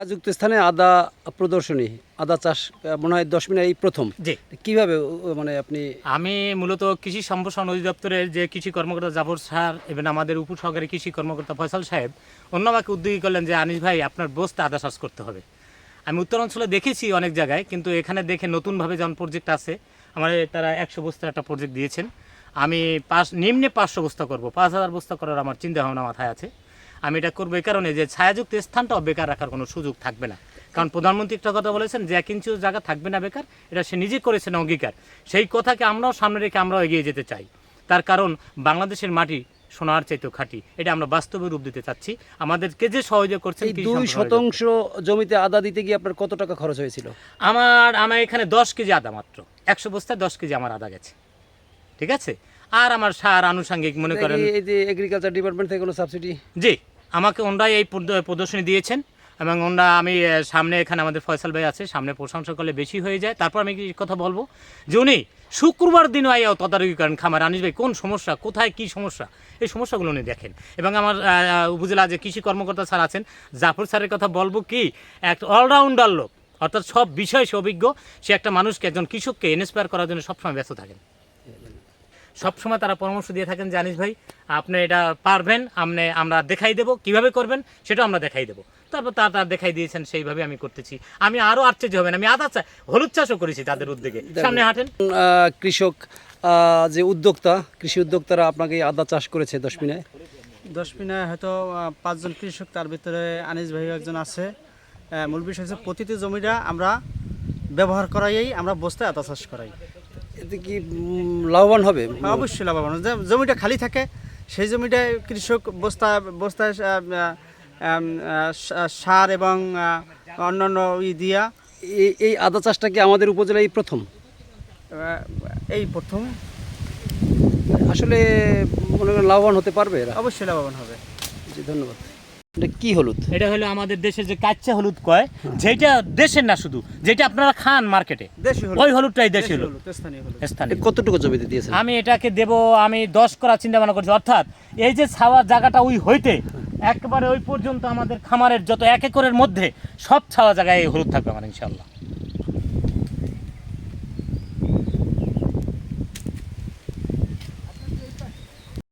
যুক্ত স্থানে আদা প্রদর্শনী আদা চাষ মনে হয় দশ মিনিট এই প্রথম। জি। কীভাবে মানে আপনি আমি মূলত কৃষি সম্প্রসারণ অধিদপ্তরের যে কৃষি কর্মকর্তা জাফর স্যার এবং আমাদের উপসহকারী কৃষি কর্মকর্তা ফয়সাল সাহেব অন্য আমাকে উদ্যোগী করলেন যে আনিস ভাই আপনার বস্তা আদা চাষ করতে হবে। আমি উত্তর অঞ্চলে দেখেছি অনেক জায়গায় কিন্তু এখানে দেখে নতুনভাবে যেমন প্রজেক্ট আছে আমার তারা একশো বস্তার একটা প্রজেক্ট দিয়েছেন। আমি পাঁচ নিম্নে পাঁচশো বস্তা করব। পাঁচ হাজার বস্তা করার আমার চিন্তা ভাবনা মাথায় আছে। আমি এটা করব এই কারণে যে ছায়াযুক্ত স্থানটাও বেকার রাখার কোনো সুযোগ থাকবে না। কারণ প্রধানমন্ত্রী একটা কথা বলেছেন যে এক ইঞ্চিও জায়গা থাকবে না বেকার এটা সে নিজে করেছেন অঙ্গীকার। সেই কথাকে আমরাও সামনে রেখে আমরাও এগিয়ে যেতে চাই। তার কারণ বাংলাদেশের মাটি সোনার চাইতেও খাঁটি এটা আমরা বাস্তবে রূপ দিতে চাচ্ছি। আমাদেরকে যে সহযোগ করছেন দুই শতাংশ জমিতে আদা দিতে গিয়ে আপনার কত টাকা খরচ হয়েছিল? আমার আমার এখানে দশ কেজি আদা মাত্র। একশো বস্তায় দশ কেজি আমার আদা গেছে। ঠিক আছে? আর আমার সার আনুষঙ্গিক মনে করেন এই- এই যে এগ্রিকালচার ডিপার্টমেন্ট থেকে কোনো সাবসিডি জি। আমাকে ওনরাই এই প্রদ- প্রদর্শনী দিয়েছেন এবং ওনরা আমি সামনে এখানে আমাদের ফয়সাল ভাই আছে, সামনে প্রশংসা করলে বেশি হয়ে যায়। তারপর আমি কথা বলব? যে উনি শুক্রবার দিনও আইয়াও তদারকি করেন খামার। আনিস ভাই, কোন সমস্যা? কোথায় কি সমস্যা? এই সমস্যাগুলো উনি দেখেন। এবং আমার উপজেলা যে কৃষি কর্মকর্তা স্যার আছেন, জাফর স্যারের কথা বলব কি, এক অলরাউন্ডার লোক, অর্থাৎ সব বিষয়ে সে অভিজ্ঞ। সে একটা মানুষকে, একজন কৃষককে ইন্সপায়ার করার জন্য সবসময় ব্যস্ত থাকেন। সবসময় তারা পরামর্শ দিয়ে থাকেন যে আনিস ভাই আপনি এটা পারবেন আপনি আমরা দেখাই দেবো কীভাবে করবেন সেটাও আমরা দেখাই দেবো। তারপর তারা তারা দেখাই দিয়েছেন সেইভাবে আমি করতেছি। আমি আরও আশ্চর্য হবেন। আমি আদা চা হলুদ চাষও করেছি তাদের উদ্যোগে। সামনে হাঁটেন। কৃষক যে উদ্যোক্তা কৃষি উদ্যোক্তারা আপনাকে আদা চাষ করেছে দশ মিনিটে দশ মিনায় হয়তো পাঁচজন কৃষক তার ভিতরে আনিস ভাই একজন আছে। মূল বিষয় হচ্ছে প্রতিটি জমিটা আমরা ব্যবহার করাই আমরা বস্তায় আতা চাষ করাই। এতে কি লাভবান হবে? অবশ্যই লাভবান জমিটা খালি থাকে সেই জমিটায় কৃষক বস্তা বস্তায় সার এবং অন্যান্য ই দিয়া। এই- এই আদা চাষটা কি আমাদের উপজেলায় প্রথম? এই প্রথম। আসলে মনে করেন লাভবান হতে পারবে অবশ্যই লাভবান হবে। জি ধন্যবাদ। এটা কি হলুদ? এটা হলো আমাদের দেশের যে কাচ্চা হলুদ কয় যেটা দেশের না শুধু যেটা আপনারা খান মার্কেটে। দেশি ওই হলুদটাই দেশি দেশি হলুদ। স্থানীয় কতটুকু জমিতে দিয়েছেন? আমি এটাকে দেব আমি দশ করা চিন্তা ভাবনা করছি। অর্থাৎ এই যে ছাওয়ার জায়গাটা ওই হইতে একবারে ওই পর্যন্ত আমাদের খামারের যত এক একরের মধ্যে সব ছাওয়া জায়গায় এই হলুদ থাকবে আমার ইনশাল্লাহ